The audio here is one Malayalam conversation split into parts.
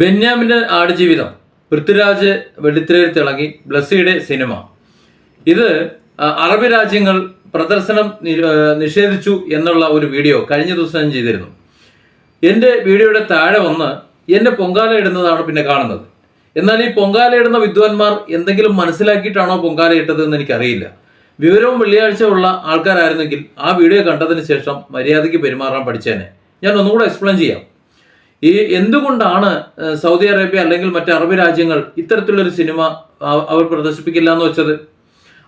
ബെന്യാമിന്റെ ആടുജീവിതം പൃഥ്വിരാജ് വെള്ളിത്തിരയിൽ തിളങ്ങി ബ്ലസ്സിയുടെ സിനിമ. ഇത് അറബ് രാജ്യങ്ങൾ പ്രദർശനം നിഷേധിച്ചു എന്നുള്ള ഒരു വീഡിയോ കഴിഞ്ഞ ദിവസം ഞാൻ ചെയ്തിരുന്നു. എന്റെ വീഡിയോയുടെ താഴെ വന്ന് എന്നെ പൊങ്കാല ഇടുന്നതാണ് പിന്നെ കാണുന്നത്. എന്നാൽ ഈ പൊങ്കാല ഇടുന്ന വിദ്വാൻമാർ എന്തെങ്കിലും മനസ്സിലാക്കിയിട്ടാണോ പൊങ്കാല ഇട്ടത് എന്ന് എനിക്കറിയില്ല. വിവരവും വെള്ളിയാഴ്ച ഉള്ള ആൾക്കാരായിരുന്നെങ്കിൽ ആ വീഡിയോ കണ്ടതിന് ശേഷം മര്യാദയ്ക്ക് പെരുമാറാൻ പഠിച്ചേനെ. ഞാൻ ഒന്നുകൂടെ എക്സ്പ്ലെയിൻ ചെയ്യാം. ഈ എന്തുകൊണ്ടാണ് സൗദി അറേബ്യ അല്ലെങ്കിൽ മറ്റ് അറബ് രാജ്യങ്ങൾ ഇത്തരത്തിലുള്ളൊരു സിനിമ അവർ പ്രദർശിപ്പിക്കില്ല എന്ന് വെച്ചത്?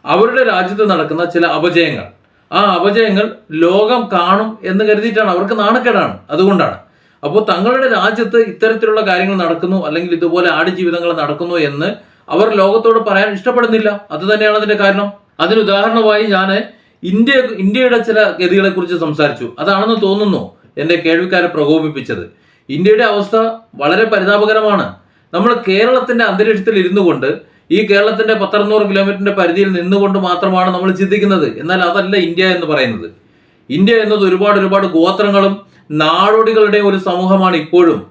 അവരുടെ രാജ്യത്ത് നടക്കുന്ന ചില അപജയങ്ങൾ. ആ അപജയങ്ങൾ ലോകം കാണും എന്ന് കരുതിയിട്ടാണ്. അവർക്ക് നാണക്കേടാണ്. അതുകൊണ്ടാണ്. അപ്പോൾ തങ്ങളുടെ രാജ്യത്ത് ഇത്തരത്തിലുള്ള കാര്യങ്ങൾ നടക്കുന്നു അല്ലെങ്കിൽ ഇതുപോലെ ആടുജീവിതങ്ങൾ നടക്കുന്നു എന്ന് അവർ ലോകത്തോട് പറയാൻ ഇഷ്ടപ്പെടുന്നില്ല. അത് തന്നെയാണ് അതിന്റെ കാരണം. അതിന് ഉദാഹരണമായി ഞാൻ ഇന്ത്യ ഇന്ത്യയുടെ ചില ഗതികളെ കുറിച്ച് സംസാരിച്ചു. അതാണെന്ന് തോന്നുന്നു എന്റെ കേൾവിക്കാരെ പ്രകോപിപ്പിച്ചത്. ഇന്ത്യയുടെ അവസ്ഥ വളരെ പരിതാപകരമാണ്. നമ്മൾ കേരളത്തിന്റെ അന്തരീക്ഷത്തിൽ ഇരുന്നു കൊണ്ട് ഈ കേരളത്തിന്റെ പത്തറുന്നൂറ് കിലോമീറ്ററിന്റെ പരിധിയിൽ നിന്നുകൊണ്ട് മാത്രമാണ് നമ്മൾ ചിന്തിക്കുന്നത്. എന്നാൽ അതല്ല ഇന്ത്യ എന്ന് പറയുന്നത്. ഇന്ത്യ എന്നത് ഒരുപാട് ഒരുപാട് ഗോത്രങ്ങളും നാടോടികളുടെ ഒരു സമൂഹമാണ് ഇപ്പോഴും.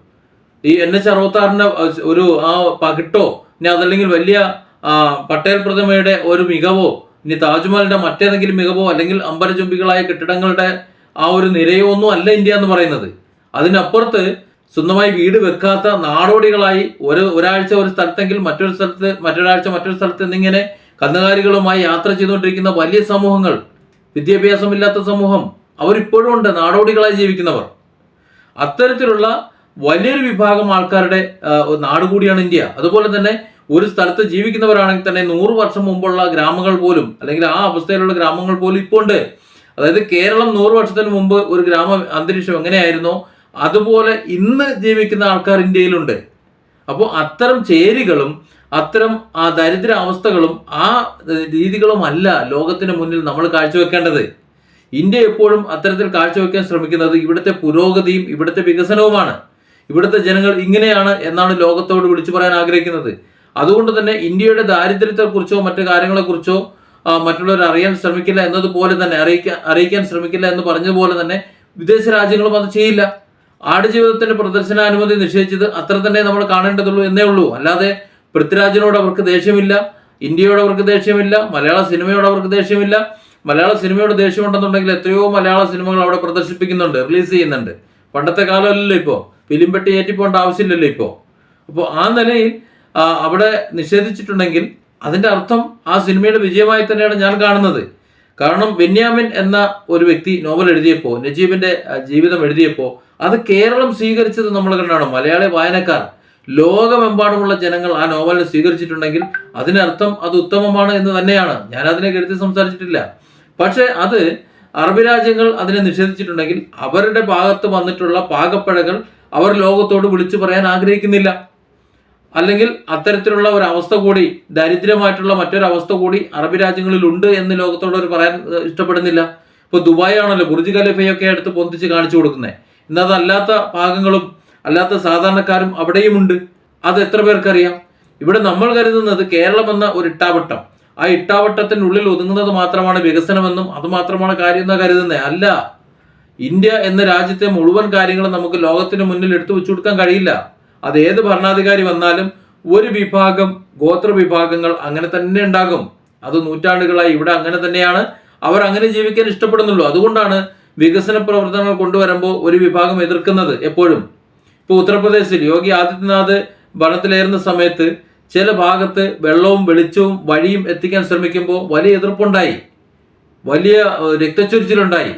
ഈ എൻ എച്ച് അറുപത്താറിന്റെ ഒരു ആ പകിട്ടോ ഇനി അതല്ലെങ്കിൽ വലിയ പട്ടേൽ പ്രതിമയുടെ ഒരു മികവോ ഇനി താജ്മഹലിന്റെ മറ്റേതെങ്കിലും മികവോ അല്ലെങ്കിൽ അമ്പരചുംബികളായ കെട്ടിടങ്ങളുടെ ആ ഒരു നിരയോ ഒന്നും അല്ല ഇന്ത്യ എന്ന് പറയുന്നത്. അതിനപ്പുറത്ത് സ്വന്തമായി വീട് വെക്കാത്ത നാടോടികളായി ഒരു ഒരാഴ്ച ഒരു സ്ഥലത്തെങ്കിൽ മറ്റൊരു സ്ഥലത്ത് മറ്റൊരാഴ്ച മറ്റൊരു സ്ഥലത്ത് എന്നിങ്ങനെ കന്നുകാലികളുമായി യാത്ര ചെയ്തുകൊണ്ടിരിക്കുന്ന വലിയ സമൂഹങ്ങൾ വിദ്യാഭ്യാസമില്ലാത്ത സമൂഹം അവരിപ്പോഴും ഉണ്ട് നാടോടികളായി ജീവിക്കുന്നവർ. അത്തരത്തിലുള്ള വലിയൊരു വിഭാഗം ആൾക്കാരുടെ നാട് കൂടിയാണ് ഇന്ത്യ. അതുപോലെ തന്നെ ഒരു സ്ഥലത്ത് ജീവിക്കുന്നവരാണെങ്കിൽ തന്നെ നൂറ് വർഷം മുമ്പുള്ള ഗ്രാമങ്ങൾ പോലും അല്ലെങ്കിൽ ആ അവസ്ഥയിലുള്ള ഗ്രാമങ്ങൾ പോലും ഇപ്പോൾ ഉണ്ട് അതായത് കേരളം നൂറ് വർഷത്തിന് മുമ്പ് ഒരു ഗ്രാമ അന്തരീക്ഷം എങ്ങനെയായിരുന്നോ? അതുപോലെ ഇന്ന് ജീവിക്കുന്ന ആൾക്കാർ ഇന്ത്യയിലുണ്ട്. അപ്പോൾ അത്തരം ചേരികളും അത്തരം ആ ദരിദ്ര അവസ്ഥകളും ആ രീതികളുമല്ല ലോകത്തിന് മുന്നിൽ നമ്മൾ കാഴ്ചവെക്കേണ്ടത്. ഇന്ത്യ എപ്പോഴും അത്തരത്തിൽ കാഴ്ചവെക്കാൻ ശ്രമിക്കുന്നത് ഇവിടുത്തെ പുരോഗതിയും ഇവിടുത്തെ വികസനവുമാണ്. ഇവിടുത്തെ ജനങ്ങൾ ഇങ്ങനെയാണ് എന്നാണ് ലോകത്തോട് വിളിച്ചു പറയാൻ ആഗ്രഹിക്കുന്നത്. അതുകൊണ്ട് തന്നെ ഇന്ത്യയുടെ ദാരിദ്ര്യത്തെക്കുറിച്ചോ മറ്റു കാര്യങ്ങളെക്കുറിച്ചോ മറ്റുള്ളവർ അറിയാൻ ശ്രമിക്കില്ല എന്നതുപോലെ തന്നെ അറിയിക്കാൻ അറിയിക്കാൻ ശ്രമിക്കില്ല എന്ന് പറഞ്ഞതുപോലെ തന്നെ വിദേശ രാജ്യങ്ങളും അത് ചെയ്യില്ല. ആടുജീവിതത്തിന്റെ പ്രദർശനാനുമതി നിഷേധിച്ചത് അത്ര തന്നെ നമ്മൾ കാണേണ്ടതുള്ളൂ എന്നേ ഉള്ളൂ. അല്ലാതെ പൃഥ്വിരാജിനോട് അവർക്ക് ദേഷ്യമില്ല ഇന്ത്യയോട് അവർക്ക് ദേഷ്യമില്ല മലയാള സിനിമയോട് അവർക്ക് ദേഷ്യമില്ല. മലയാള സിനിമയോട് ദേഷ്യമുണ്ടെന്നുണ്ടെങ്കിൽ എത്രയോ മലയാള സിനിമകൾ അവിടെ പ്രദർശിപ്പിക്കുന്നുണ്ട് റിലീസ് ചെയ്യുന്നുണ്ട്. പണ്ടത്തെ കാലമല്ലല്ലോ ഇപ്പോൾ ഫിലിം പെട്ടി ഏറ്റിപ്പോണ്ട ആവശ്യമില്ലല്ലോ ഇപ്പോൾ അപ്പോൾ ആ നിലയിൽ അവിടെ നിഷേധിച്ചിട്ടുണ്ടെങ്കിൽ അതിന്റെ അർത്ഥം ആ സിനിമയുടെ വിജയമായി തന്നെയാണ് ഞാൻ കാണുന്നത്. കാരണം ബെന്യാമിൻ എന്ന ഒരു വ്യക്തി നോവൽ എഴുതിയപ്പോൾ നജീബിന്റെ ജീവിതം എഴുതിയപ്പോൾ അത് കേരളം സ്വീകരിച്ചത് നമ്മൾ കണ്ടാണ്. മലയാളി വായനക്കാർ ലോകമെമ്പാടുമുള്ള ജനങ്ങൾ ആ നോവലിനെ സ്വീകരിച്ചിട്ടുണ്ടെങ്കിൽ അതിനർത്ഥം അത് ഉത്തമമാണ് എന്ന് തന്നെയാണ്. ഞാൻ അതിനെ കരുതി സംസാരിച്ചിട്ടില്ല. പക്ഷെ അത് അറബ് രാജ്യങ്ങൾ അതിനെ നിഷേധിച്ചിട്ടുണ്ടെങ്കിൽ അവരുടെ ഭാഗത്ത് വന്നിട്ടുള്ള പാകപ്പഴകൾ അവർ ലോകത്തോട് വിളിച്ചു പറയാൻ ആഗ്രഹിക്കുന്നില്ല. അല്ലെങ്കിൽ അത്തരത്തിലുള്ള ഒരു അവസ്ഥ കൂടി ദരിദ്രമായിട്ടുള്ള മറ്റൊരു അവസ്ഥ കൂടി അറബ് രാജ്യങ്ങളിൽ ഉണ്ട് എന്ന് ലോകത്തോട് അവർ പറയാൻ ഇഷ്ടപ്പെടുന്നില്ല. ഇപ്പൊ ദുബായ് ആണല്ലോ ബുർജ് ഖലീഫയൊക്കെ എടുത്ത് പൊന്തിച്ച് കാണിച്ചു കൊടുക്കുന്നത് എന്നാൽ അല്ലാത്ത ഭാഗങ്ങളും അല്ലാത്ത സാധാരണക്കാരും അവിടെയുമുണ്ട്. അത് എത്ര പേർക്കറിയാം? ഇവിടെ നമ്മൾ കരുതുന്നത് കേരളം എന്ന ഒരു ഇട്ടാവട്ടം. ആ ഇട്ടാവട്ടത്തിനുള്ളിൽ ഒതുങ്ങുന്നത് മാത്രമാണ് വികസനമെന്നും അത് മാത്രമാണ് കാര്യം എന്നാ കരുതുന്നത് അല്ല ഇന്ത്യ എന്ന രാജ്യത്തെ മുഴുവൻ കാര്യങ്ങളും നമുക്ക് ലോകത്തിന് മുന്നിൽ എടുത്തു വെച്ചു കൊടുക്കാൻ കഴിയില്ല. അത് ഏത് ഭരണാധികാരി വന്നാലും ഒരു വിഭാഗം ഗോത്ര വിഭാഗങ്ങൾ അങ്ങനെ തന്നെ ഉണ്ടാകും. അത് നൂറ്റാണ്ടുകളായി ഇവിടെ അങ്ങനെ തന്നെയാണ്. അവർ അങ്ങനെ ജീവിക്കാൻ ഇഷ്ടപ്പെടുന്നുള്ളൂ. അതുകൊണ്ടാണ് വികസന പ്രവർത്തനങ്ങൾ കൊണ്ടുവരുമ്പോൾ ഒരു വിഭാഗം എതിർക്കുന്നത് എപ്പോഴും. ഇപ്പോൾ ഉത്തർപ്രദേശിൽ യോഗി ആദിത്യനാഥ് ഭരണത്തിലേറുന്ന സമയത്ത് ചില ഭാഗത്ത് വെള്ളവും വെളിച്ചവും വഴിയും എത്തിക്കാൻ ശ്രമിക്കുമ്പോൾ വലിയ എതിർപ്പുണ്ടായി. വലിയ രക്തച്ചൊരിച്ചിലുണ്ടായി.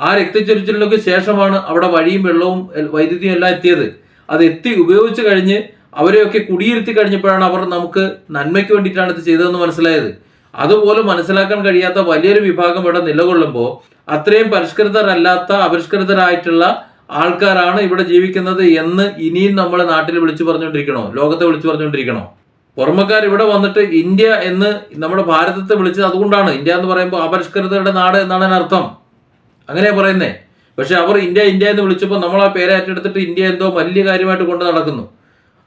ആ രക്തച്ചൊരിച്ചിലിനൊക്കെ ശേഷമാണ് അവിടെ വഴിയും വെള്ളവും വൈദ്യുതിയും എല്ലാം എത്തിയത്. അത് എത്തി ഉപയോഗിച്ച് കഴിഞ്ഞ് അവരെയൊക്കെ കുടിയിരുത്തി കഴിഞ്ഞപ്പോഴാണ് അവർ നമുക്ക് നന്മയ്ക്ക് വേണ്ടിയിട്ടാണ് ഇത് ചെയ്തതെന്ന് മനസ്സിലായത്. അതുപോലെ മനസ്സിലാക്കാൻ കഴിയാത്ത വലിയൊരു വിഭാഗം ഇവിടെ നിലകൊള്ളുമ്പോൾ അത്രയും പരിഷ്കൃതരല്ലാത്ത അപരിഷ്കൃതരായിട്ടുള്ള ആൾക്കാരാണ് ഇവിടെ ജീവിക്കുന്നത് എന്ന് ഇനിയും നമ്മൾ നാട്ടിൽ വിളിച്ചു പറഞ്ഞുകൊണ്ടിരിക്കണോ? ലോകത്തെ വിളിച്ചു പറഞ്ഞുകൊണ്ടിരിക്കണോ? പുറമക്കാർ ഇവിടെ വന്നിട്ട് ഇന്ത്യ എന്ന് നമ്മുടെ ഭാരതത്തെ വിളിച്ചത് അതുകൊണ്ടാണ്. ഇന്ത്യ എന്ന് പറയുമ്പോൾ അപരിഷ്കൃതരുടെ നാട് എന്നാണ് അതിനർത്ഥം. അങ്ങനെയാ പറയുന്നേ. പക്ഷെ അവർ ഇന്ത്യ ഇന്ത്യ എന്ന് വിളിച്ചപ്പോൾ നമ്മൾ ആ പേര് ഏറ്റെടുത്തിട്ട് ഇന്ത്യ എന്തോ വലിയ കാര്യമായിട്ട് കൊണ്ട് നടക്കുന്നു.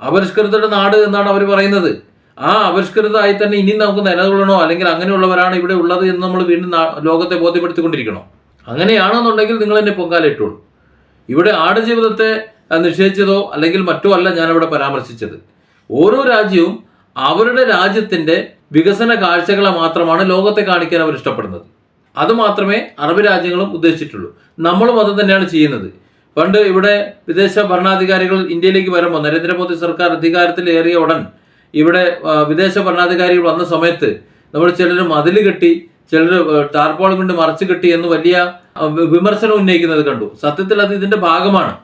അപരിഷ്കൃതരുടെ നാട് എന്നാണ് അവർ പറയുന്നത്. ആ അപരിഷ്കൃതമായി തന്നെ ഇനി നമുക്ക് നിലകൊള്ളണോ? അല്ലെങ്കിൽ അങ്ങനെയുള്ളവരാണ് ഇവിടെ ഉള്ളത് എന്ന് നമ്മൾ വീണ്ടും ലോകത്തെ ബോധ്യപ്പെടുത്തിക്കൊണ്ടിരിക്കണം. അങ്ങനെയാണെന്നുണ്ടെങ്കിൽ നിങ്ങൾ എന്നെ പൊങ്കാല ഇട്ടോളൂ. ഇവിടെ ആടുജീവിതത്തെ നിഷേധിച്ചതോ അല്ലെങ്കിൽ മറ്റോ അല്ല ഞാനിവിടെ പരാമർശിച്ചത്. ഓരോ രാജ്യവും അവരുടെ രാജ്യത്തിന്റെ വികസന കാഴ്ചകളെ മാത്രമാണ് ലോകത്തെ കാണിക്കാൻ അവർ ഇഷ്ടപ്പെടുന്നത്. അത് മാത്രമേ അറബ് രാജ്യങ്ങളും ഉദ്ദേശിച്ചിട്ടുള്ളൂ. നമ്മളും അത് തന്നെയാണ് ചെയ്യുന്നത്. പണ്ട് ഇവിടെ വിദേശ ഭരണാധികാരികൾ ഇന്ത്യയിലേക്ക് വരുമ്പോൾ നരേന്ദ്രമോദി സർക്കാർ അധികാരത്തിൽ ഏറിയ ഉടൻ ഇവിടെ വിദേശ ഭരണാധികാരികൾ വന്ന സമയത്ത് നമ്മൾ ചിലർ മതിൽ കെട്ടി ചിലർ ടാർപോൾ കൊണ്ട് മറച്ചു കെട്ടി എന്ന് വലിയ വിമർശനം ഉന്നയിക്കുന്നത് കണ്ടു. സത്യത്തിൽ അത് ഇതിന്റെ ഭാഗമാണ്.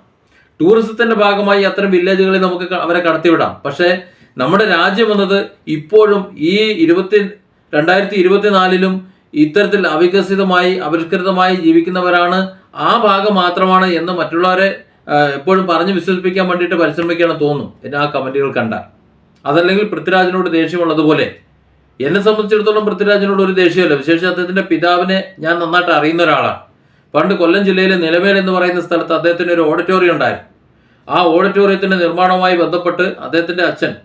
ടൂറിസത്തിന്റെ ഭാഗമായി അത്തരം വില്ലേജുകളിൽ നമുക്ക് അവരെ കടത്തിവിടാം. പക്ഷേ നമ്മുടെ രാജ്യം എന്നത് ഇപ്പോഴും ഈ ഇരുപത്തി രണ്ടായിരത്തി ഇരുപത്തിനാലിലും ഇത്തരത്തിൽ അവികസിതമായി അപരിഷ്കൃതമായി ജീവിക്കുന്നവരാണ്. ആ ഭാഗം മാത്രമാണ് എന്ന് മറ്റുള്ളവരെ എപ്പോഴും പറഞ്ഞു വിശ്വസിപ്പിക്കാൻ വേണ്ടിയിട്ട് പരിശ്രമിക്കുകയാണ് തോന്നും. എന്നെ ആ കമന്റുകൾ കണ്ടാൽ. അതല്ലെങ്കിൽ പൃഥ്വിരാജിനോട് ദേഷ്യമുള്ളതുപോലെ. എന്നെ സംബന്ധിച്ചിടത്തോളം പൃഥ്വിരാജിനോട് ഒരു ദേഷ്യമല്ല. വിശേഷിച്ച് അദ്ദേഹത്തിന്റെ പിതാവിനെ ഞാൻ നന്നായിട്ട് അറിയുന്ന ഒരാളാണ്. പണ്ട് കൊല്ലം ജില്ലയിലെ നിലമേൽ എന്ന് പറയുന്ന സ്ഥലത്ത് അദ്ദേഹത്തിന് ഒരു ഓഡിറ്റോറിയം ഉണ്ടായിരുന്നു. ആ ഓഡിറ്റോറിയത്തിന്റെ നിർമ്മാണവുമായി ബന്ധപ്പെട്ട് അദ്ദേഹത്തിന്റെ അച്ഛൻ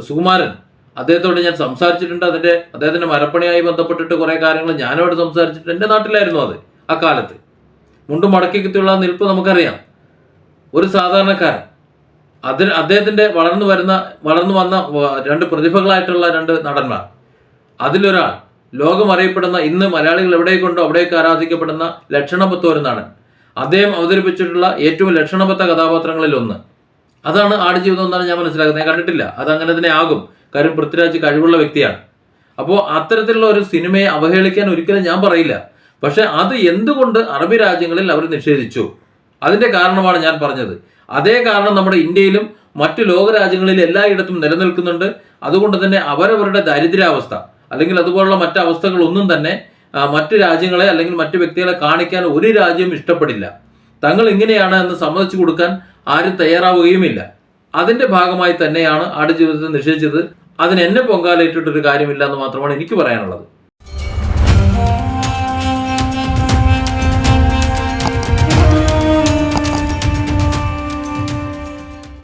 സുകുമാരൻ അദ്ദേഹത്തോട് ഞാൻ സംസാരിച്ചിട്ടുണ്ട്. അതിന്റെ അദ്ദേഹത്തിന്റെ മരപ്പണിയായി ബന്ധപ്പെട്ടിട്ട് കുറെ കാര്യങ്ങൾ ഞാനോട് സംസാരിച്ചിട്ടുണ്ട്. എന്റെ നാട്ടിലായിരുന്നു അത് ആ കാലത്ത്. മുണ്ടും മടക്കിക്കുത്തിയുള്ള നിൽപ്പ് നമുക്കറിയാം. ഒരു സാധാരണക്കാരൻ. അതിന് അദ്ദേഹത്തിന്റെ വളർന്നു വരുന്ന വളർന്നു വന്ന രണ്ട് പ്രതിഭകളായിട്ടുള്ള രണ്ട് നടന്മാർ. അതിലൊരാൾ ലോകം അറിയപ്പെടുന്ന ഇന്ന് മലയാളികൾ എവിടേക്കുണ്ടോ അവിടേക്ക് ആരാധിക്കപ്പെടുന്ന ലക്ഷണബത്ത ഒരു നടൻ. അദ്ദേഹം അവതരിപ്പിച്ചിട്ടുള്ള ഏറ്റവും ലക്ഷണപത്ത കഥാപാത്രങ്ങളിൽ ഒന്ന്. അതാണ് ആടുജീവിതം എന്നാണ് ഞാൻ മനസ്സിലാക്കുന്നത്. ഞാൻ കണ്ടിട്ടില്ല. അത് അങ്ങനെ തന്നെ ആകും. കാര്യം പൃഥ്വിരാജ് കഴിവുള്ള വ്യക്തിയാണ്. അപ്പോൾ അത്തരത്തിലുള്ള ഒരു സിനിമയെ അവഹേളിക്കാൻ ഒരിക്കലും ഞാൻ പറയില്ല. പക്ഷെ അത് എന്തുകൊണ്ട് അറബി രാജ്യങ്ങളിൽ അവർ നിഷേധിച്ചു? അതിന്റെ കാരണമാണ് ഞാൻ പറഞ്ഞത്. അതേ കാരണം നമ്മുടെ ഇന്ത്യയിലും മറ്റു ലോക രാജ്യങ്ങളിൽ എല്ലായിടത്തും നിലനിൽക്കുന്നുണ്ട്. അതുകൊണ്ട് തന്നെ അവരവരുടെ ദരിദ്രാവസ്ഥ അല്ലെങ്കിൽ അതുപോലുള്ള മറ്റു അവസ്ഥകളൊന്നും തന്നെ മറ്റ് മറ്റു രാജ്യങ്ങളെ അല്ലെങ്കിൽ മറ്റു വ്യക്തികളെ കാണിക്കാൻ ഒരു രാജ്യവും ഇഷ്ടപ്പെടില്ല. തങ്ങൾ ഇങ്ങനെയാണ് എന്ന് സമ്മതിച്ചു കൊടുക്കാൻ ആരും തയ്യാറാവുകയുമില്ല. അതിന്റെ ഭാഗമായി തന്നെയാണ് ആടുജീവിതത്തിൽ നിഷേധിച്ചത്. അതിന് എന്നെ പൊങ്കാലയിട്ടിട്ടൊരു കാര്യമില്ല എന്ന് മാത്രമാണ് എനിക്ക് പറയാനുള്ളത്.